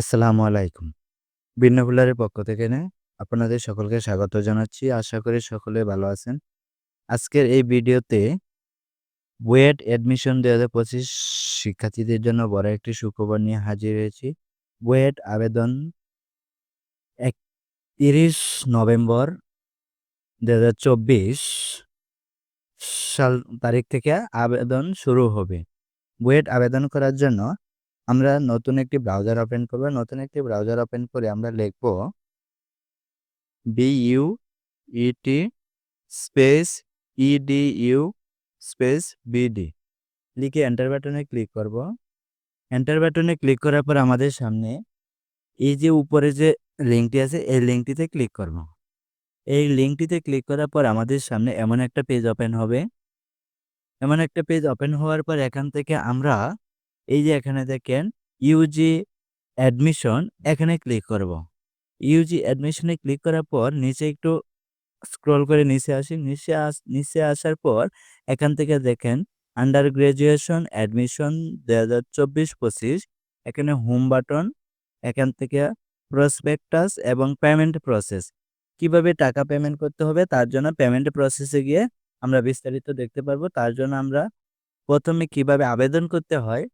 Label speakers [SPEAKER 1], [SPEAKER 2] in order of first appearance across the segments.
[SPEAKER 1] আসসালামু আলাইকুম। ভিন্নভুলারের পক্ষ থেকে নে আপনাদের সকলকে স্বাগত জানাচ্ছি। আশা করি সকলে ভালো আছেন। আজকের এই ভিডিওতে বুয়েট অ্যাডমিশন ২০২৫ শিক্ষার্থীদের জন্য বড় একটি সুখবর নিয়ে হাজির হয়েছি। বুয়েট আবেদন ৩১ নভেম্বর ২০২৪ সাল তারিখ থেকে আবেদন শুরু হবে। বুয়েট আবেদন করার জন্য আমরা নতুন একটি ব্রাউজার ওপেন করব। নতুন একটি ব্রাউজার ওপেন করে আমরা লিখব BUET space E D U space BD লিখে এন্টার বাটনে ক্লিক করব। এন্টার বাটনে ক্লিক করার পর আমাদের সামনে এই যে উপরে যে লিঙ্কটি আছে, এই লিঙ্কটিতে ক্লিক করব। এই লিঙ্কটিতে ক্লিক করার পর আমাদের সামনে এমন একটা পেজ ওপেন হবে। এমন একটা পেজ ওপেন হওয়ার পর এখান থেকে আমরা এই যে এখানে দেখেন ইউজি অ্যাডমিশন এখানে ক্লিক করব। ইউজি অ্যাডমিশনে ক্লিক করার পর নিচে একটু স্ক্রল করে নিচে আসি। নিচে আস, নিচে আসার পর এখান থেকে দেখেন আন্ডার গ্রাজুয়েশন অ্যাডমিশন দু হাজার চব্বিশ পঁচিশ, এখানে হোম বাটন এখান থেকে প্রসপেক্টাস এবং পেমেন্ট প্রসেস কীভাবে টাকা পেমেন্ট করতে হবে? তার জন্য পেমেন্ট প্রসেসে গিয়ে আমরা বিস্তারিত দেখতে পারব। তার জন্য আমরা প্রথমে কীভাবে আবেদন করতে হয়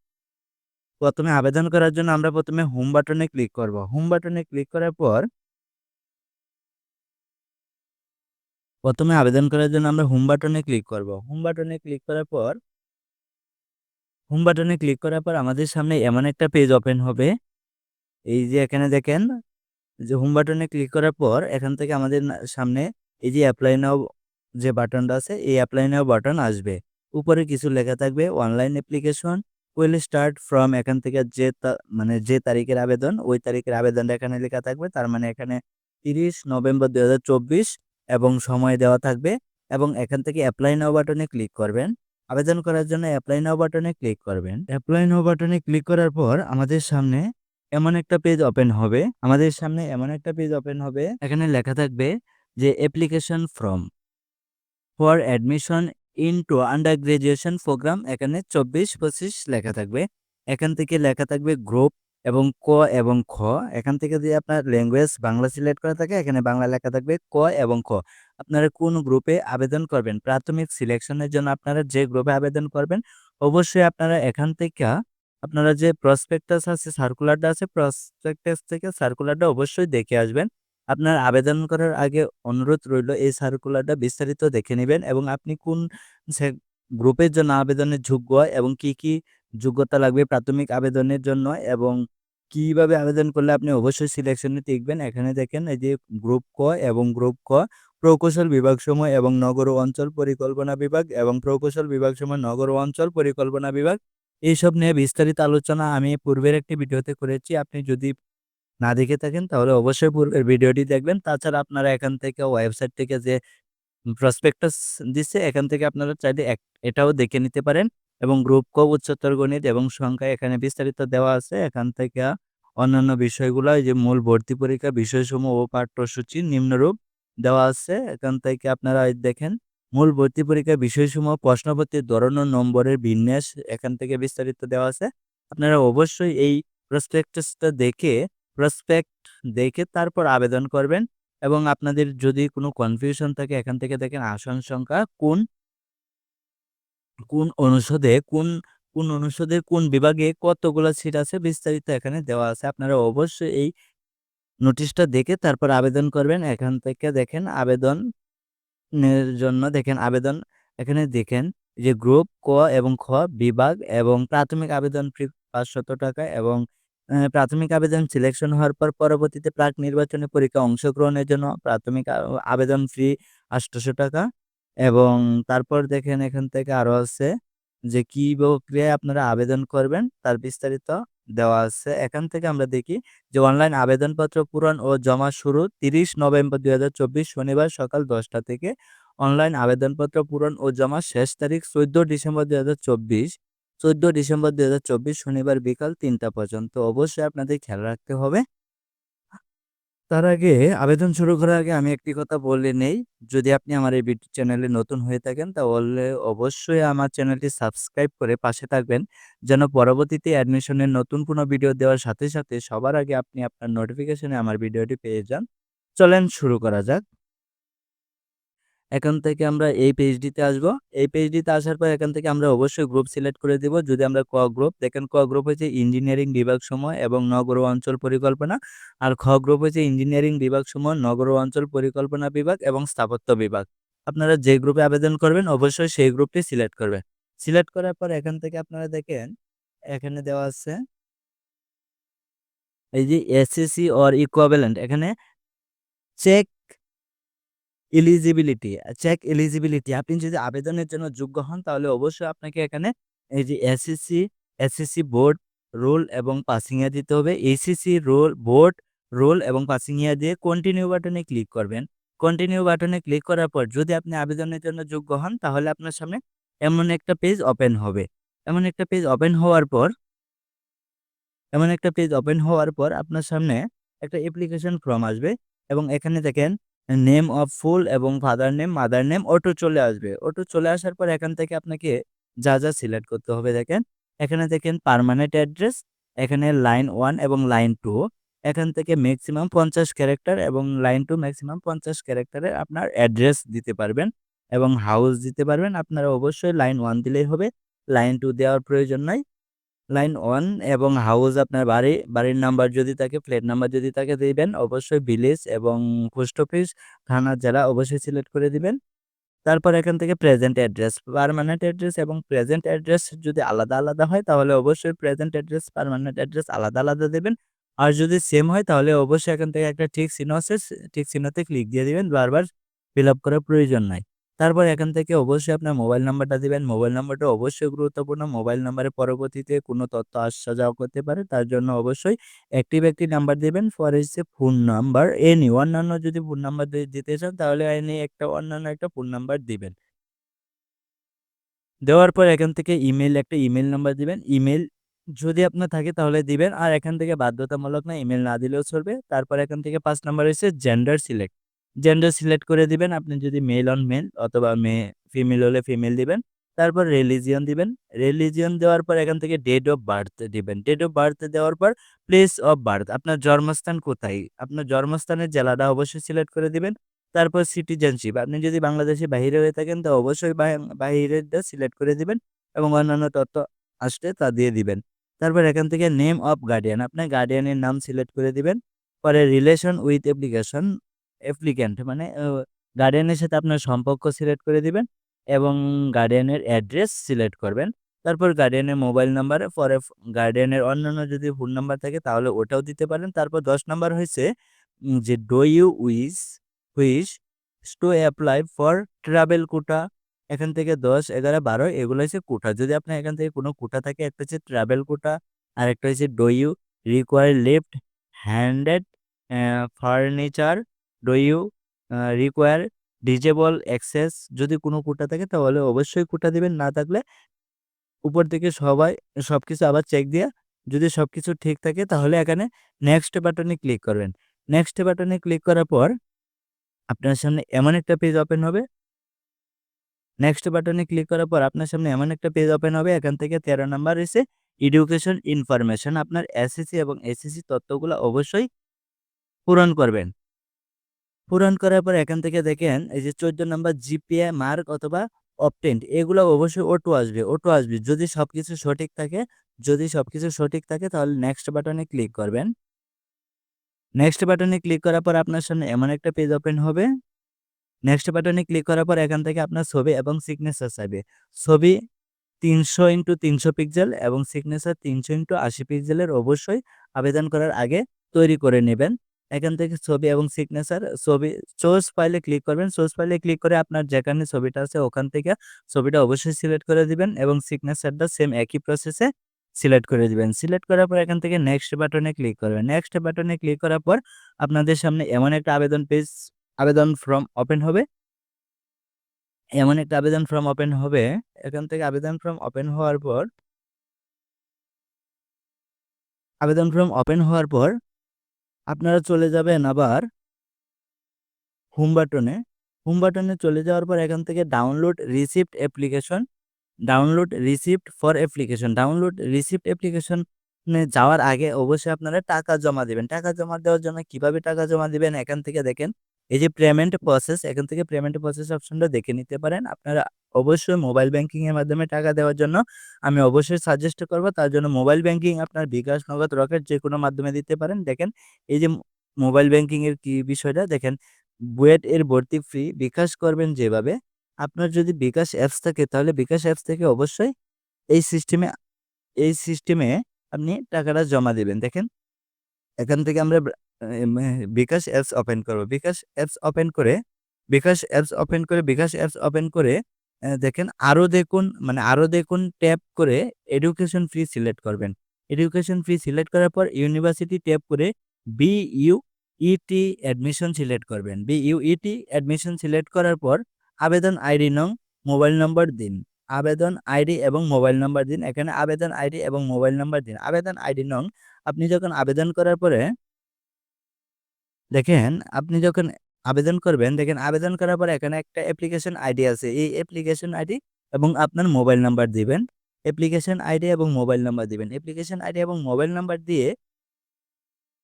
[SPEAKER 1] প্রথমে আবেদন করার জন্য আমরা প্রথমে হোম বাটনে ক্লিক করব। হোম বাটনে ক্লিক করার পর প্রথমে আবেদন করার জন্য আমরা হোম বাটনে ক্লিক করব। হোম বাটনে ক্লিক করার পর হোম বাটনে ক্লিক করার পর আমাদের সামনে এমন একটা পেজ ওপেন হবে। এই যে এখানে দেখেন যে হোম বাটনে ক্লিক করার পর এখান থেকে আমাদের সামনে এই যে অ্যাপ্লাই নাও যে বাটনটা আছে, এই অ্যাপ্লাই নাও বাটন আসবে। উপরে কিছু লেখা থাকবে online application will start from এখান থেকে যে মানে যে তারিখের আবেদন, ওই তারিখের আবেদনটা এখানে লেখা থাকবে। তার মানে এখানে তিরিশ নভেম্বর দু হাজার চব্বিশ এবং সময় দেওয়া থাকবে এবং এখান থেকে অ্যাপ্লাই নাও বাটনে ক্লিক করবেন। আবেদন করার জন্য অ্যাপ্লাই নাও বাটনে ক্লিক করবেন। অ্যাপ্লাই নাও বাটনে ক্লিক করার পর আমাদের সামনে এমন একটা পেজ ওপেন হবে। আমাদের সামনে এমন একটা পেজ ওপেন হবে। এখানে লেখা থাকবে যে application form for admission into under graduation program এখানে চব্বিশ পঁচিশ লেখা থাকবে। এখান থেকে লেখা থাকবে গ্রুপ এবং ক এবং খ। এখান থেকে যদি আপনার ল্যাঙ্গুয়েজ বাংলা সিলেক্ট করা থাকে, এখানে বাংলা লেখা থাকবে ক এবং খ। আপনারা কোন গ্রুপে আবেদন করবেন, প্রাথমিক সিলেকশনের জন্য আপনারা যে গ্রুপে আবেদন করবেন, অবশ্যই আপনারা এখান থেকে আপনারা যে প্রসপেক্টাস আছে সার্কুলারটা আছে প্রসপেক্টাস থেকে সার্কুলারটা অবশ্যই দেখে আসবেন। আপনার আবেদন করার আগে অনুরোধ রইল, এই সার্কুলারটা বিস্তারিত দেখে নেবেন এবং আপনি কোন গ্রুপের জন্য আবেদনের যোগ্য এবং কি কি যোগ্যতা লাগবে প্রাথমিক আবেদনের জন্য এবং কীভাবে আবেদন করলে আপনি অবশ্যই সিলেকশনে টিকবেন এখানে দেখেন এই যে গ্রুপ ক এবং গ্রুপ ক, প্রকৌশল বিভাগ সময় এবং নগর অঞ্চল পরিকল্পনা বিভাগ এবং প্রকৌশল বিভাগ সময় নগর অঞ্চল পরিকল্পনা বিভাগ। এইসব নিয়ে বিস্তারিত আলোচনা আমি পূর্বের একটি ভিডিওতে করেছি। আপনি যদি না দেখে থাকেন, তাহলে অবশ্যই পূর্বের ভিডিওটি দেখবেন। তাছাড়া আপনারা এখান থেকে ওয়েবসাইট থেকে যে প্রসপেক্টাস দিচ্ছে, এখান থেকে আপনারা চাইলে এটাও দেখে নিতে পারেন। এবং গ্রুপ ক উচ্চতর গণিত এবং সংখ্যা এখানে বিস্তারিত দেওয়া আছে। এখান থেকে অন্যান্য বিষয়গুলো যে মূল ভর্তি পরীক্ষা, বিষয়সমূহ ও পাঠ্যসূচি নিম্নরূপ দেওয়া আছে। এখান থেকে আপনারা দেখেন, মূল ভর্তি পরীক্ষা, বিষয়সমূহ, প্রশ্নপত্রের ধরন ও নম্বরের বিন্যাস এখান থেকে বিস্তারিত দেওয়া আছে। আপনারা অবশ্যই এই প্রসপেক্টাসটা দেখে প্রসপেক্ট দেখে তারপর আবেদন করবেন এবং আপনাদের যদি কোনো কনফিউশন থাকে এখান থেকে দেখেন আসন সংখ্যা কোন কোন অনুষদে কোন কোন অনুষদের কোন বিভাগে কতগুলো সিট আছে বিস্তারিত এখানে দেওয়া আছে। আপনারা অবশ্যই এই নোটিশটা দেখে তারপর আবেদন করবেন। এখান থেকে দেখেন আবেদন জন্য দেখেন আবেদন এখানে দেখেন যে গ্রুপ ক এবং খ বিভাগ এবং প্রাথমিক আবেদন ফি পাঁচশত টাকা এবং প্রাথমিক আবেদন সিলেকশন হওয়ার পর পরবর্তীতে প্রাক নির্বাচনী পরীক্ষা অংশগ্রহণের জন্য প্রাথমিক আবেদন ফি আটশোশো টাকা এবং তারপর দেখেন এখান থেকে আরও আছে যে কি প্রক্রিয়ায় আপনারা আবেদন করবেন তার বিস্তারিত দেওয়া আছে। এখান থেকে আমরা দেখি যে অনলাইন আবেদনপত্র পূরণ ও জমা শুরু তিরিশ নভেম্বর দুই হাজার চব্বিশ শনিবার সকাল দশটা থেকে। অনলাইন আবেদনপত্র পূরণ ও জমা শেষ তারিখ চোদ্দ ডিসেম্বর দুই হাজার চব্বিশ। চোদ্দ ডিসেম্বর দুই হাজার চব্বিশ শনিবার বিকাল তিনটা পর্যন্ত অবশ্যই আপনাদের খেয়াল রাখতে হবে তার আগে আবেদন শুরু করার আগে আমি একটি কথা বলে নেই। যদি আপনি আমার এই বিট চ্যানেলে নতুন হয়ে থাকেন তাহলে অবশ্যই আমার চ্যানেলটি সাবস্ক্রাইব করে পাশে থাকবেন। যেন পরবর্তীতে অ্যাডমিশনের নতুন কোনো ভিডিও দেওয়ার সাথে, সাথে সবার আগে আপনি আপনার নোটিফিকেশনে আমার ভিডিওটি পেয়ে যান। চলেন শুরু করা যাক। এখান থেকে আমরা এই পেজটিতে আসব। এই পেজটিতে আসার পর এখান থেকে আমরা অবশ্যই গ্রুপ সিলেক্ট করে দিব। যদি আমরা ক গ্রুপ দেখেন ক গ্রুপ হচ্ছে ইঞ্জিনিয়ারিং বিভাগ সময় এবং নগর অঞ্চল পরিকল্পনা। আর খ গ্রুপ হচ্ছে ইঞ্জিনিয়ারিং বিভাগ সময় নগর অঞ্চল পরিকল্পনা বিভাগ এবং স্থাপত্য বিভাগ। আপনারা যে গ্রুপে আবেদন করবেন, অবশ্যই সেই গ্রুপটি সিলেক্ট করবেন। সিলেক্ট করার পর এখান থেকে আপনারা দেখেন, এখানে দেওয়া আছে এই যে এসএসসি অর ইকুইভ্যালেন্ট এখানে চেক এলিজিবিলিটি চেক এলিজিবিলিটি আপনি যদি আবেদনের জন্য যোগ্য হন তাহলে অবশ্যই আপনাকে এখানে এই যে এসএসসি, এসএসসি বোর্ড রোল এবং পাসিং ইয়ার দিতে হবে। এসিসি রোল বোর্ড রোল এবং পাসিং ইয়ার দিয়ে কন্টিনিউ বাটনে ক্লিক করবেন। কন্টিনিউ বাটনে ক্লিক করার পর যদি আপনি আবেদনের জন্য যোগ্য হন তাহলে আপনার সামনে এমন একটা পেজ ওপেন হবে। এমন একটা পেজ ওপেন হওয়ার পর এমন একটা পেজ ওপেন হওয়ার পর আপনার সামনে একটা অ্যাপ্লিকেশন ফর্ম আসবে এবং এখানে দেখেন নেম অফ ফুল এবং father name, mother name auto চলে আসবে। অটো চলে আসার পর এখান থেকে আপনাকে যা, যা সিলেক্ট করতে হবে দেখেন। এখানে দেখেন পার্মানেন্ট অ্যাড্রেস, এখানে লাইন ওয়ান এবং লাইন টু এখান থেকে ম্যাক্সিমাম 50 ক্যারেক্টার এবং লাইন টু ম্যাক্সিমাম 50 ক্যারেক্টারের আপনার অ্যাড্রেস দিতে পারবেন এবং হাউস দিতে পারবেন। আপনারা অবশ্যই লাইন ওয়ান দিলেই হবে। লাইন টু দেওয়ার প্রয়োজন নাই। লাইন ওয়ান এবং হাউস আপনার বাড়ি, বাড়ির নাম্বার যদি থাকে, ফ্ল্যাট নাম্বার যদি থাকে দিবেন। অবশ্যই ভিলেজ এবং পোস্ট অফিস, থানা, জেলা অবশ্যই সিলেক্ট করে দিবেন। তারপর এখান থেকে প্রেজেন্ট অ্যাড্রেস, পার্মানেন্ট অ্যাড্রেস এবং প্রেজেন্ট অ্যাড্রেস যদি আলাদা, আলাদা হয় তাহলে অবশ্যই প্রেজেন্ট অ্যাড্রেস, পার্মানেন্ট অ্যাড্রেস আলাদা, আলাদা দেবেন। আর যদি সেম হয় তাহলে অবশ্যই এখান থেকে একটা ঠিক চিহ্ন আছে, টিক চিহ্নতে ক্লিক দিয়ে দিবেন। বারবার ফিল আপ করার প্রয়োজন নাই। তারপর এখান থেকে অবশ্যই আপনার মোবাইল নাম্বারটা দিবেন। মোবাইল নাম্বারটা অবশ্যই গুরুত্বপূর্ণ। মোবাইল নাম্বারে পরবর্তীতে কোনো তথ্য আসা যাওয়া করতে পারে। তার জন্য অবশ্যই অ্যাক্টিভ একটি নাম্বার দিবেন। পরে হচ্ছে ফোন নাম্বার এনি অন্যান্য যদি ফোন নাম্বার দিতে চান, তাহলে এনি একটা অন্যান্য একটা ফোন নাম্বার দিবেন। দেওয়ার পর এখান থেকে ইমেল একটা ইমেল নাম্বার দিবেন। ইমেল যদি আপনার থাকে তাহলে দিবেন। আর এখান থেকে বাধ্যতামূলক না ইমেল না দিলেও চলবে। তারপর এখান থেকে পাঁচ নাম্বার হচ্ছে জেন্ডার সিলেক্ট। জেন্ডার সিলেক্ট করে দিবেন। আপনি যদি মেল অন মেল অথবা মেয়ে ফিমেল হলে ফিমেল দিবেন। তারপর রিলিজিয়ন দিবেন। রিলিজিয়ন দেওয়ার পর এখান থেকে ডেট অফ বার্থ দিবেন। ডেট অফ বার্থ দেওয়ার পর প্লেস অফ বার্থ আপনার জন্মস্থান কোথায়? আপনার জন্মস্থানের জেলাটা অবশ্যই সিলেক্ট করে দিবেন। তারপর সিটিজেনশিপ আপনি যদি বাংলাদেশে বাহিরে হয়ে থাকেন তো অবশ্যই বাহিরেরটা সিলেক্ট করে দিবেন এবং অন্যান্য তথ্য আসলে তা দিয়ে দিবেন। তারপর এখান থেকে নেম অফ গার্ডিয়ান আপনার গার্ডিয়ানের নাম সিলেক্ট করে দিবেন। পরে রিলেশন উইথ অ্যাপ্লিকেশন অ্যাপ্লিক্যান্ট মানে গার্ডিয়ানের সাথে আপনার সম্পর্ক সিলেক্ট করে দিবেন এবং গার্ডিয়ানের অ্যাড্রেস সিলেক্ট করবেন। তারপর গার্ডিয়ানের মোবাইল নাম্বার পরে গার্ডিয়ানের অন্যান্য যদি ফোন নাম্বার থাকে তাহলে ওটাও দিতে পারেন। তারপর ১০ নাম্বার হয়েছে যে do you wish wish to apply for travel quota এখান থেকে দশ এগারো বারো এগুলো হচ্ছে কোটা। যদি আপনার এখান থেকে কোনো কোটা থাকে একটা হচ্ছে ট্রাভেল কোটা, আরেকটা হচ্ছে do you require left handed furniture, do you require disable access যদি কোনো কোটা থাকে তাহলে অবশ্যই কোটা দিবেন। না থাকলে উপর থেকে সবাই সব কিছু আবার চেক দিয়ে যদি সব কিছু ঠিক থাকে তাহলে এখানে নেক্সট বাটনে ক্লিক করবেন। নেক্সট বাটনে ক্লিক করার পর আপনার সামনে এমন একটা পেজ ওপেন হবে নেক্সট বাটনে ক্লিক করার পর আপনার সামনে এমন একটা পেজ ওপেন হবে, এখান থেকে ১৩ নাম্বার এসে এডুকেশন ইনফরমেশন আপনার এসএসসি এবং এসএসসি তথ্যগুলো অবশ্যই পূরণ করবেন। পূরণ করার পর এখান থেকে দেখেন এই যে ১৪ নম্বর জিপিএ মার্ক অথবা অবটেন্ড এগুলো অবশ্যই অটো আসবে, অটো আসবে। যদি সবকিছু সঠিক থাকে যদি সবকিছু সঠিক থাকে তাহলে নেক্সট বাটনে ক্লিক করবেন। নেক্সট বাটনে ক্লিক করার পর আপনার সামনে এমন একটা পেজ ওপেন হবে। নেক্সট বাটনে ক্লিক করার পর এখান থেকে আপনার ছবি এবং সিগনেচার চাইবে। ছবি ৩০০x৩০০ পিক্সেল এবং সিগনেচার ৩০০x৮০ পিক্সেলের অবশ্যই আবেদন করার আগে তৈরি করে নেবেন। এখান থেকে ছবি এবং সিগনেচার ছবি সোর্স ফাইলে ক্লিক করবেন। সোর্স ফাইলে ক্লিক করে আপনার যেখানে ছবিটা আছে, ওখান থেকে ছবিটা অবশ্যই সিলেক্ট করে দিবেন এবং সিগনেচারটা সেম একই প্রসেসে সিলেক্ট করে দিবেন। সিলেক্ট করার পর এখান থেকে নেক্সট বাটনে ক্লিক করবেন। নেক্সট বাটনে ক্লিক করার পর আপনাদের সামনে এমন একটা আবেদন পেজ আবেদন ফর্ম ওপেন হবে। এমন একটা আবেদন ফর্ম ওপেন হবে। এখান থেকে আবেদন ফর্ম ওপেন হওয়ার পর, আবেদন ফর্ম ওপেন হওয়ার পর আপনারা চলে যাবেন আবার হোম বাটনে হোম বাটনে চলে যাওয়ার পর এখান থেকে download receipt application download receipt for application download receipt অ্যাপ্লিকেশনে যাওয়ার আগে অবশ্যই আপনারা টাকা জমা দেবেন। টাকা জমা দেওয়ার জন্য কীভাবে টাকা জমা দিবেন? এখান থেকে দেখেন। এই যে পেমেন্ট প্রসেস এখান থেকে পেমেন্ট প্রসেস অপশনটা দেখে নিতে পারেন। আপনারা অবশ্যই মোবাইল ব্যাংকিং এর মাধ্যমে টাকা দেওয়ার জন্য আমি অবশ্যই সাজেস্ট করব। তার জন্য মোবাইল ব্যাংকিং আপনার বিকাশ নগদ রকেট যে কোনো মাধ্যমে দিতে পারেন। দেখেন, এই যে মোবাইল ব্যাংকিং এর কি বিষয়টা? দেখেন, বুয়েট এর ভর্তি ফ্রি বিকাশ করবেন যেভাবে। আপনার যদি বিকাশ অ্যাপস থাকে, তাহলে বিকাশ অ্যাপস থেকে অবশ্যই এই সিস্টেমে এই সিস্টেমে আপনি টাকাটা জমা দিবেন। দেখেন, এখান থেকে আমরা বিকাশ অ্যাপস ওপেন করব। বিকাশ অ্যাপস ওপেন করে, বিকাশ অ্যাপস ওপেন করে, বিকাশ অ্যাপস ওপেন করে দেখেন আরও দেখুন মানে আরও দেখুন ট্যাপ করে এডুকেশন ফ্রি সিলেক্ট করবেন। এডুকেশন ফ্রি সিলেক্ট করার পর ইউনিভার্সিটি ট্যাপ করে B U E T admission select করবেন। B U E T admission select করার পর আবেদন আইডি নং, মোবাইল নম্বর দিন। আবেদন আইডি এবং মোবাইল নাম্বার দিন। এখানে আবেদন আইডি এবং মোবাইল নাম্বার দিন। আবেদন আইডি নং, আপনি যখন আবেদন করার পরে দেখেন, আপনি যখন আবেদন করবেন, দেখেন আবেদন করার পর এখানে একটা অ্যাপ্লিকেশন আইডি আছে। এই অ্যাপ্লিকেশন আইডি এবং আপনার মোবাইল নাম্বার দিবেন। অ্যাপ্লিকেশন আইডি এবং মোবাইল নাম্বার দিবেন। অ্যাপ্লিকেশন আইডি এবং মোবাইল নাম্বার দিয়ে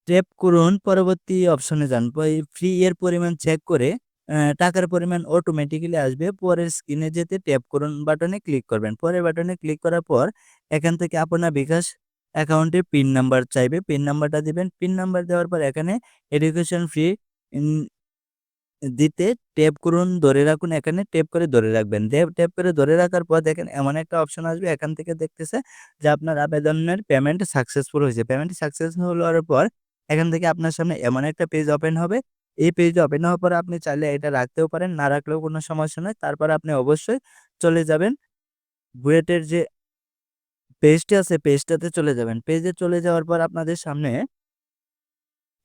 [SPEAKER 1] ট্যাপ করুন, পরবর্তী অপশনে যান। ফ্রি এর পরিমাণ চেক করে টাকার পরিমাণ অটোমেটিক্যালি আসবে। পরের স্ক্রিনে যেতে ট্যাপ করুন বাটনে ক্লিক করবেন। পরের বাটনে ক্লিক করার পর এখান থেকে আপনার বিকাশ অ্যাকাউন্টে পিন নাম্বার চাইবে। পিন নাম্বারটা দিবেন। পিন নাম্বার দেওয়ার পর এখানে এডুকেশন ফ্রি দিতে ট্যাপ করুন, ধরে রাখুন। এখানে ট্যাপ করে ধরে রাখবেন। ট্যাপ করে ধরে রাখার পর দেখেন এমন একটা অপশন আসবে। এখান থেকে দেখতেছে যে আপনার আবেদনের পেমেন্ট সাকসেসফুল হয়েছে। পেমেন্ট সাকসেসফুল হওয়ার পর এখান থেকে আপনার সামনে এমন একটা পেজ ওপেন হবে। এই পেজ ওপেন হওয়ার পর আপনি চাইলে এটা রাখতেও পারেন। না রাখলেও কোনো সমস্যা নয় তারপর আপনি অবশ্যই চলে যাবেন বুয়েটের যে পেজটি আছে, পেজটাতে চলে যাবেন। পেজে চলে যাওয়ার পর আপনাদের সামনে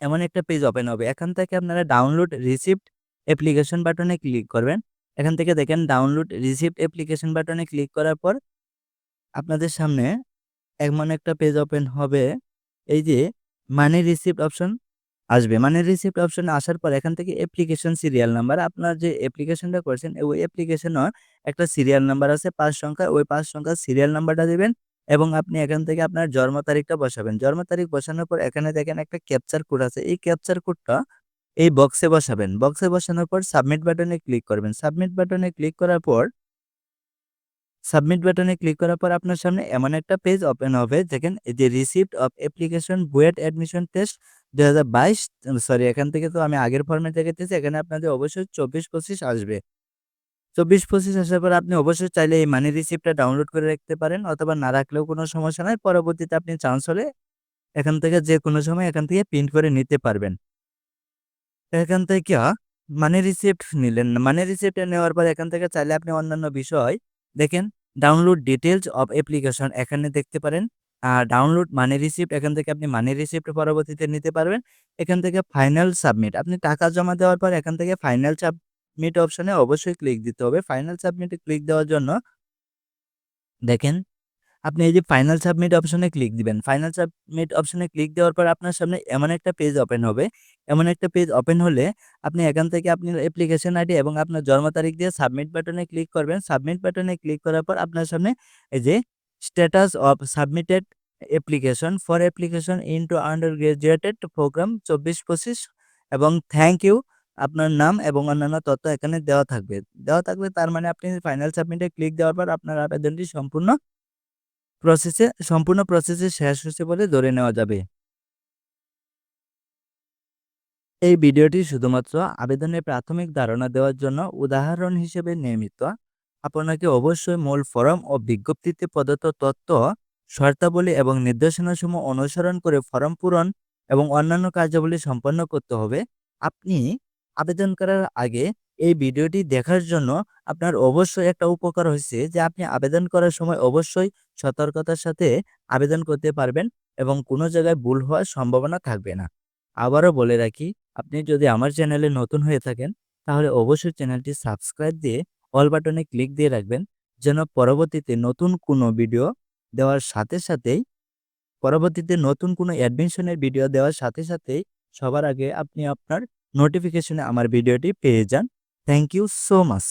[SPEAKER 1] এমন একটা পেজ ওপেন হবে। এখান থেকে আপনারা ডাউনলোড রিসিপ্ট অ্যাপ্লিকেশন বাটনে ক্লিক করবেন। এখান থেকে দেখেন ডাউনলোড রিসিপ্ট অ্যাপ্লিকেশন বাটনে ক্লিক করার পর আপনাদের সামনে এমন একটা পেজ ওপেন হবে। এই যে মানি রিসিপ্ট অপশন আসবে। মানে রিসিপ্ট অপশনে আসার পর এখান থেকে অ্যাপ্লিকেশন সিরিয়াল নাম্বার আপনার যে অ্যাপ্লিকেশনটা করেছেন, ওই অ্যাপ্লিকেশনের একটা সিরিয়াল নাম্বার আছে। পাঁচ সংখ্যা, ওই পাঁচ সংখ্যা সিরিয়াল নাম্বারটা দেবেন। এবং আপনি এখান থেকে আপনার জন্ম তারিখটা বসাবেন। জন্ম তারিখ বসানোর পর এখানে দেখেন একটা ক্যাপচার কোড আছে। এই ক্যাপচার কোডটা এই বক্সে বসাবেন। বক্সে বসানোর পর সাবমিট বাটনে ক্লিক করবেন। সাবমিট বাটনে ক্লিক করার পর সাবমিট বাটনে ক্লিক করার পর আপনার সামনে এমন একটা পেজ ওপেন হবে। দেখেন যে receipt of application BUET admission test দু হাজার বাইশ সরি এখান থেকে তো আমি আগের ফর্মেট দেখাতেছি এখানে আপনাদের অবশ্যই চব্বিশ পঁচিশ আসবে। চব্বিশ পঁচিশ আসার পর আপনি অবশ্যই চাইলে এই মানি রিসিপ্টটা ডাউনলোড করে রাখতে পারেন অথবা না রাখলেও কোনো সমস্যা নয় পরবর্তীতে আপনি চান্স হলে এখান থেকে যে কোনো সময় এখান থেকে প্রিন্ট করে নিতে পারবেন। এখান থেকে মানি রিসিপ্ট নিলেন। মানি রিসিপ্ট নেওয়ার পর এখান থেকে চাইলে আপনি অন্যান্য বিষয় দেখেন ডাউনলোড ডিটেলস অফ অ্যাপ্লিকেশন এখানে দেখতে পারেন। আর ডাউনলোড মানি রিসিপ্ট এখান থেকে আপনি মানি রিসিপ্ট পরবর্তীতে নিতে পারবেন। এখান থেকে ফাইনাল সাবমিট আপনি টাকা জমা দেওয়ার পর এখান থেকে ফাইনাল সাবমিট অপশনে অবশ্যই ক্লিক দিতে হবে। ফাইনাল সাবমিটে ক্লিক দেওয়ার জন্য দেখেন, আপনি এই যে ফাইনাল সাবমিট অপশনে ক্লিক দিবেন। ফাইনাল সাবমিট অপশনে ক্লিক দেওয়ার পর আপনার সামনে এমন একটা পেজ ওপেন হবে। এমন একটা পেজ ওপেন হলে আপনি এখান থেকে আপনার অ্যাপ্লিকেশন আইডি এবং আপনার জন্ম তারিখ দিয়ে সাবমিট বাটনে ক্লিক করবেন। সাবমিট বাটনে ক্লিক করার পর আপনার সামনে এই যে status of submitted application for application into under graduated program চব্বিশ পঁচিশ এবং থ্যাংক ইউ আপনার নাম এবং অন্যান্য তথ্য এখানে দেওয়া থাকবে। দেওয়া থাকবে তার মানে আপনি ফাইনাল সাবমিটে ক্লিক দেওয়ার পর আপনার আবেদনটি সম্পূর্ণ প্রসেসে সম্পূর্ণ প্রসেসে শেষ হয়েছে বলে ধরে নেওয়া যাবে। এই ভিডিওটি শুধুমাত্র আবেদনের প্রাথমিক ধারণা দেওয়ার জন্য উদাহরণ হিসেবে নিয়মিত আপনাকে অবশ্যই মূল ফরম ও বিজ্ঞপ্তিতে প্রদত্ত তথ্য, শর্তাবলী এবং নির্দেশনাসমূহ অনুসরণ করে ফরম পূরণ এবং অন্যান্য কার্যাবলী সম্পন্ন করতে হবে। আপনি আবেদন করার আগে এই ভিডিওটি দেখার জন্য আপনার অবশ্যই একটা উপকার হয়েছে যে আপনি আবেদন করার সময় অবশ্যই সতর্কতার সাথে আবেদন করতে পারবেন এবং কোনো জায়গায় ভুল হওয়ার সম্ভাবনা থাকবে না। আবারও বলে রাখি, আপনি যদি আমার চ্যানেলে নতুন হয়ে থাকেন, তাহলে অবশ্যই চ্যানেলটি সাবস্ক্রাইব দিয়ে অল বাটনে ক্লিক দিয়ে রাখবেন যেন পরবর্তীতে নতুন কোনো ভিডিও দেওয়ার সাথে সাথেই, পরবর্তীতে নতুন কোনো অ্যাডমিশনের ভিডিও দেওয়ার সাথে সাথেই সবার আগে আপনি আপনার নোটিফিকেশনে আমার ভিডিওটি পেয়ে যান। Thank you so much